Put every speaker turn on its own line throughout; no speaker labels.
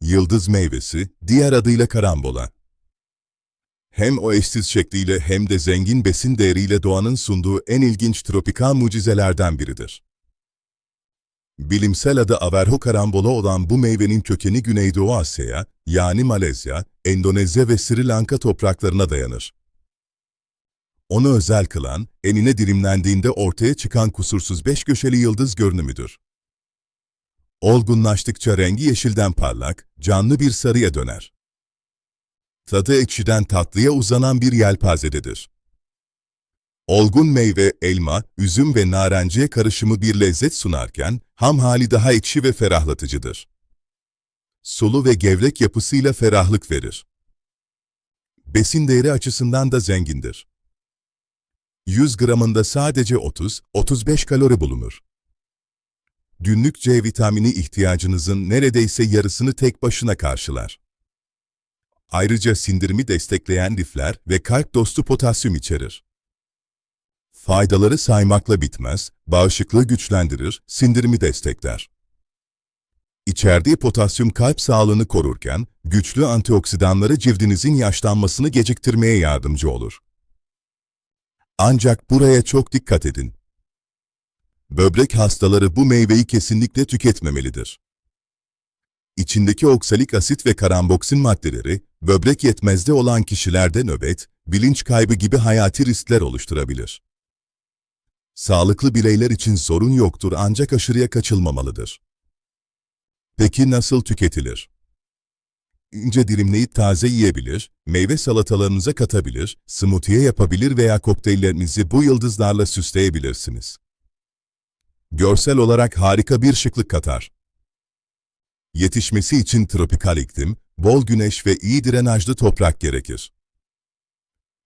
yıldız meyvesi, diğer adıyla karambola. Hem o eşsiz şekliyle hem de zengin besin değeriyle doğanın sunduğu en ilginç tropikal mucizelerden biridir. Bilimsel adı Averho karambola olan bu meyvenin kökeni Güneydoğu Asya'ya, yani Malezya, Endonezya ve Sri Lanka topraklarına dayanır. Onu özel kılan, enine dilimlendiğinde ortaya çıkan kusursuz beş köşeli yıldız görünümüdür. Olgunlaştıkça rengi yeşilden parlak, canlı bir sarıya döner. Tadı ekşiden tatlıya uzanan bir yelpazededir. Olgun meyve, elma, üzüm ve narenciye karışımı bir lezzet sunarken, ham hali daha ekşi ve ferahlatıcıdır. Sulu ve gevrek yapısıyla ferahlık verir. Besin değeri açısından da zengindir. 100 gramında sadece 30-35 kalori bulunur. Günlük C vitamini ihtiyacınızın neredeyse yarısını tek başına karşılar. Ayrıca sindirimi destekleyen lifler ve kalp dostu potasyum içerir. Faydaları saymakla bitmez, bağışıklığı güçlendirir, sindirimi destekler. İçerdiği potasyum kalp sağlığını korurken, güçlü antioksidanları cildinizin yaşlanmasını geciktirmeye yardımcı olur. Ancak buraya çok dikkat edin. Böbrek hastaları bu meyveyi kesinlikle tüketmemelidir. İçindeki oksalik asit ve karamboksin maddeleri, böbrek yetmezde olan kişilerde nöbet, bilinç kaybı gibi hayati riskler oluşturabilir. Sağlıklı bireyler için sorun yoktur ancak aşırıya kaçılmamalıdır. Peki nasıl tüketilir? İnce dilimleyip taze yiyebilir, meyve salatalarınıza katabilir, smoothie'ye yapabilir veya kokteyllerinizi bu yıldızlarla süsleyebilirsiniz. Görsel olarak harika bir şıklık katar. Yetişmesi için tropikal iklim, bol güneş ve iyi drenajlı toprak gerekir.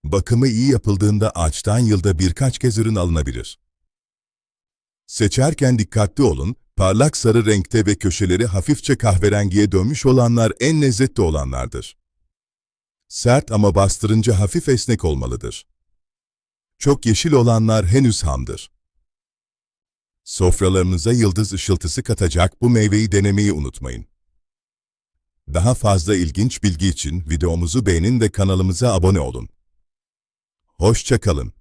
Bakımı iyi yapıldığında ağaçtan yılda birkaç kez ürün alınabilir. Seçerken dikkatli olun, parlak sarı renkte ve köşeleri hafifçe kahverengiye dönmüş olanlar en lezzetli olanlardır. Sert ama bastırınca hafif esnek olmalıdır. Çok yeşil olanlar henüz hamdır. Sofralarınıza yıldız ışıltısı katacak bu meyveyi denemeyi unutmayın. Daha fazla ilginç bilgi için videomuzu beğenin ve kanalımıza abone olun. Hoşça kalın.